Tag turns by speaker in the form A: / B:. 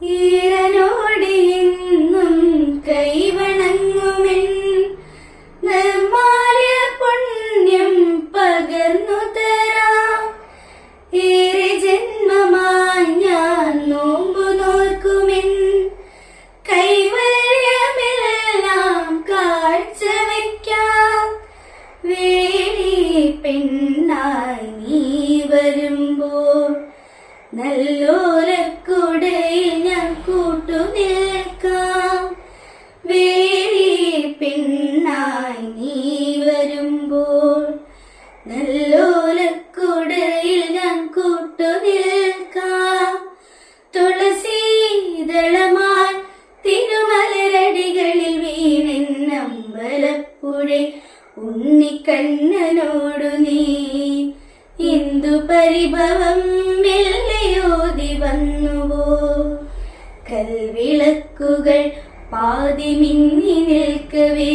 A: ഈരനോട് എന്നും കൈവണങ്ങുമെൻ. നിർമാല്യ പുണ്യം പകർന്നു ഞാൻ നോമ്പു നോക്കുമെൻ കൈവല്യമെല്ലാം കാഴ്ചവെക്കാം വേലി പെണ്ണായി നീ വരുമ്പോൾ നല്ലോലക്കുടയിൽ പെണ്ണായി നീ വരുമ്പോൾ നല്ലോലക്കുടയിൽ ഞാൻ കൂട്ടു നിൽക്കാം തുളസീതളമായി തിരുമലരടികളിൽ വീണെന്നമ്പലപ്പുഴ ഉണ്ണിക്കണ്ണനോടു നീ ഇന്ദു പരിഭവം മെല്ലയോതി വന്നുവോ? കൽവിളക്കുകൾ പാതി മിന്നി നിൽക്കവേ.